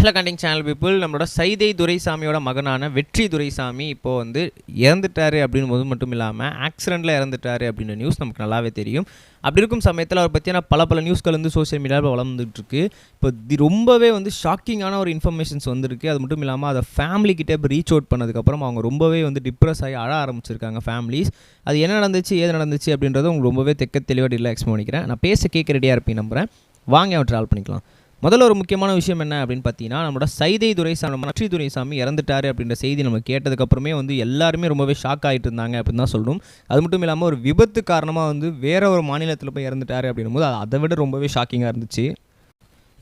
Hello கண்டிங் channel people நம்மளோட சைதை துரைசாமியோட மகனான வெற்றி துரைசாமி இப்போது வந்து இறந்துட்டாரு அப்படின்னு போது மட்டும் இல்லாமல் ஆக்சிடெண்ட்டில் இறந்துட்டாரு அப்படின்ற நியூஸ் நமக்கு நல்லாவே தெரியும். அப்படி இருக்கும் சமயத்தில் அவர் பற்றியான பல பல நியூஸ்கள் வந்து சோஷியல் மீடியாவில் வளர்ந்துட்டுருக்கு. இப்போ தி ரொம்பவே வந்து ஷாக்கிங்கான ஒரு இன்ஃபர்மேஷன்ஸ் வந்திருக்கு. அது மட்டும் இல்லாமல் அதை ஃபேமிலிக்கிட்டே இப்போ ரீச் அவுட் பண்ணதுக்கப்புறம் அவங்க ரொம்பவே வந்து டிப்ரெஸ் ஆகி அழ ஆரம்பிச்சிருக்காங்க ஃபேமிலிஸ் அது என்ன நடந்துச்சு ஏது நடந்துச்சு அப்படின்றத உங்களுக்கு ரொம்பவே தெக்க தெளிவாக ரிலாக்ஸ் பண்ணிக்கிறேன். நான் பேச கேட்க ரெடியாக இருப்பேன் நம்புகிறேன் வாங்க அவன் ட்ராவல் பண்ணிக்கலாம். முதல்ல ஒரு முக்கியமான விஷயம் என்ன அப்படின்னு பார்த்தீங்கன்னா நம்மளோட சைதை துரைசாமி மற்றி துரைசாமி இறந்துட்டாரு அப்படின்ற செய்தி நம்ம கேட்டதுக்கப்புறமே வந்து எல்லாருமே ரொம்பவே ஷாக் ஆகிட்டு இருந்தாங்க அப்படின்னு தான் சொல்லணும். அது மட்டும் இல்லாமல் ஒரு விபத்து காரணமாக வந்து வேற ஒரு மாநிலத்தில் போய் இறந்துட்டாரு அப்படின்னும் போது அதை விட ரொம்பவே ஷாக்கிங்காக இருந்துச்சு.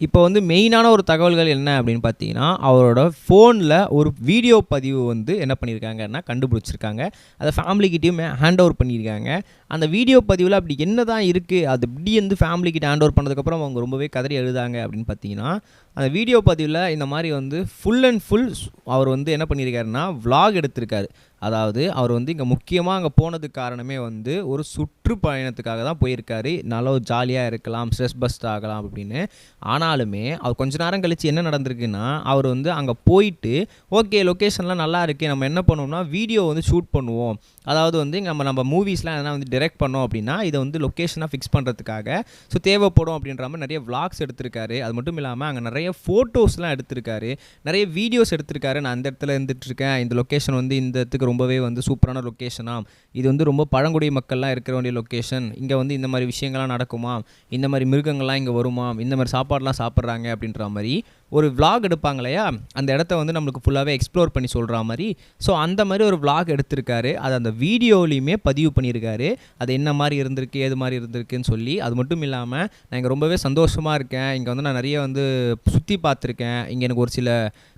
இப்போ வந்து மெயினான ஒரு தகவல்கள் என்ன அப்படின்னு பார்த்தீங்கன்னா அவரோட ஃபோனில் ஒரு வீடியோ பதிவு வந்து என்ன பண்ணியிருக்காங்கன்னா கண்டுபிடிச்சிருக்காங்க. அதை ஃபேமிலிக்கிட்டேயும் ஹேண்ட் ஓவர் பண்ணியிருக்காங்க. அந்த வீடியோ பதிவில் அப்படி என்ன தான் இருக்குது அது இப்படி வந்து ஃபேமிலிக்கிட்ட ஹேண்ட் ஓவர் பண்ணதுக்கப்புறம் அவங்க ரொம்பவே கதறி எழுதாங்க அப்படின்னு பார்த்தீங்கன்னா அந்த வீடியோ பதிவில் இந்த மாதிரி வந்து ஃபுல் அண்ட் ஃபுல் அவர் வந்து என்ன பண்ணியிருக்காருன்னா வ்ளாக் எடுத்திருக்காரு. அதாவது அவர் வந்து இங்கே முக்கியமாக அங்கே போனதுக்கு காரணமே வந்து ஒரு சுற்றுப்பயணத்துக்காக தான் போயிருக்காரு. நல்லா ஜாலியாக இருக்கலாம் ஸ்ட்ரெஸ் பஸ்ட் ஆகலாம் அப்படின்னு. ஆனாலுமே அவர் கொஞ்ச நேரம் கழித்து என்ன நடந்திருக்குன்னா அவர் வந்து அங்கே போயிட்டு ஓகே லொக்கேஷன்லாம் நல்லா இருக்குது நம்ம என்ன பண்ணுவோம்னா வீடியோ வந்து ஷூட் பண்ணுவோம். அதாவது வந்து நம்ம நம்ம மூவிஸ்லாம் எதனா வந்து டிரெக்ட் பண்ணோம் அப்படின்னா இதை வந்து லொக்கேஷனாக ஃபிக்ஸ் பண்ணுறதுக்காக ஸோ தேவைப்படும் அப்படின்ற மாதிரி நிறைய விளாக்ஸ் எடுத்திருக்காரு. அது மட்டும் இல்லாமல் அங்கே நிறைய ஃபோட்டோஸ்லாம் எடுத்திருக்காரு. நிறைய வீடியோஸ் எடுத்திருக்காரு. நான் அந்த இடத்துல இருந்துட்டுருக்கேன் இந்த லொக்கேஷன் வந்து இந்த இடத்துக்கு ரொம்பவே வந்து சூப்பரான லொக்கேஷனாக இது வந்து ரொம்ப பழங்குடி மக்கள்லாம் இருக்கிற வேண்டிய லொக்கேஷன் இங்கே வந்து இந்த மாதிரி விஷயங்கள்லாம் நடக்குமா? இந்த மாதிரி மிருகங்கள்லாம் இங்கே வருமாம் இந்த மாதிரி சாப்பாடுலாம் சாப்பிட்றாங்க அப்படின்ற மாதிரி ஒரு விளாக் எடுப்பாங்க இல்லையா அந்த இடத்த வந்து நம்மளுக்கு ஃபுல்லாகவே எக்ஸ்ப்ளோர் பண்ணி சொல்கிற மாதிரி. ஸோ அந்த மாதிரி ஒரு விளாக் எடுத்திருக்காரு. அது அந்த வீடியோலையுமே பதிவு பண்ணியிருக்காரு. அது என்ன மாதிரி இருந்திருக்கு ஏது மாதிரி இருந்திருக்குன்னு சொல்லி. அது மட்டும் இல்லாமல் நான் இங்கே ரொம்பவே சந்தோஷமாக இருக்கேன். இங்கே வந்து நான் நிறைய வந்து சுற்றி பார்த்துருக்கேன். இங்கே எனக்கு ஒரு சில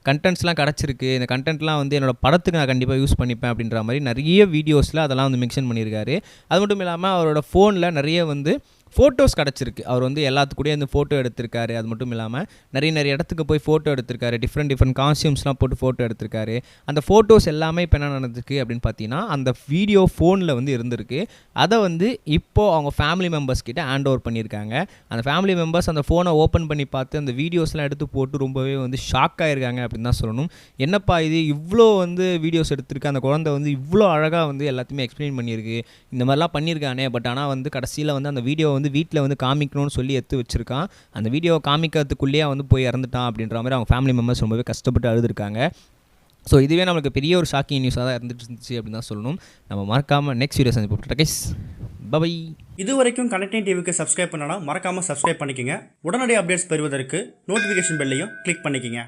கண்டென்ட்ஸ்லாம் கிடச்சிருக்கு. இந்த கண்டென்ட்லாம் வந்து என்னோடய படத்துக்கு நான் கண்டிப்பாக யூஸ் பண்ணிப்பேன் அப்படின்ற மாதிரி நிறைய வீடியோஸில் அதெல்லாம் வந்து மென்ஷன் பண்ணியிருக்காரு. அது மட்டும் இல்லாமல் அவரோட ஃபோனில் நிறைய வந்து ஃபோட்டோஸ் கிடச்சிருக்கு. அவர் வந்து எல்லாத்துக்கூடயே வந்து ஃபோட்டோ எடுத்திருக்காரு. அது மட்டும் இல்லாமல் நிறைய நிறைய இடத்துக்கு போய் ஃபோட்டோ எடுத்திருக்காரு. டிஃப்ரெண்ட் டிஃப்ரெண்ட் காஸ்டியூம்ஸ்லாம் போட்டு ஃபோட்டோ எடுத்திருக்காரு. அந்த ஃபோட்டோஸ் எல்லாமே இப்போ என்ன நடந்திருக்கு அப்படின்னு பார்த்தீங்கன்னா அந்த வீடியோ ஃபோனில் வந்து இருந்திருக்கு. அதை வந்து இப்போது அவங்க ஃபேமிலி மெம்பர்ஸ் கிட்ட ஹேண்ட் ஓவர் பண்ணியிருக்காங்க. அந்த ஃபேமிலி மெம்பர்ஸ் அந்த ஃபோனை ஓப்பன் பண்ணி பார்த்து அந்த வீடியோஸ்லாம் எடுத்து போட்டு ரொம்பவே வந்து ஷாக் ஆகிருக்காங்க அப்படின்னு தான் சொல்லணும். என்னப்பா இது? இவ்வளோ வந்து வீடியோஸ் எடுத்திருக்கு. அந்த குழந்தை வந்து இவ்வளோ அழகாக வந்து எல்லாத்தையுமே எக்ஸ்பிளைன் பண்ணியிருக்கு. இந்த மாதிரிலாம் பண்ணியிருக்கானே. பட் ஆனால் வந்து கடைசியில் வந்து அந்த வீடியோ வந்து வீட்டில் வந்து காமிக்கணும்னு சொல்லி எடுத்து வச்சுருக்கான். அந்த வீடியோவை காமிக்கிறதுக்குள்ளேயே வந்து போய் இறந்துட்டான் அப்படின்ற மாதிரி அவங்க ஃபேமிலி மெம்பர்ஸ் ரொம்பவே கஷ்டப்பட்டு அழுதுருக்காங்க. ஸோ இதுவே நம்மளுக்கு பெரிய ஒரு ஷாக்கிங் நியூஸாக தான் இருந்துட்டு இருந்துச்சு அப்படின்னு தான் சொல்லணும். நம்ம மறக்காமல் நெக்ஸ்ட் வீடியோ சந்திப்போம். டகைஸ் பபை இது வரைக்கும் கனெக்டிங் டிவிக்கு சப்ஸ்கிரைப் பண்ணனா மறக்காமல் சப்ஸ்கிரைப் பண்ணிக்கங்க. உடனடி அப்டேட்ஸ் பெறுவதற்கு நோட்டிஃபிகேஷன் பெல்லையும் கிளிக் பண்ணிக்கங்க.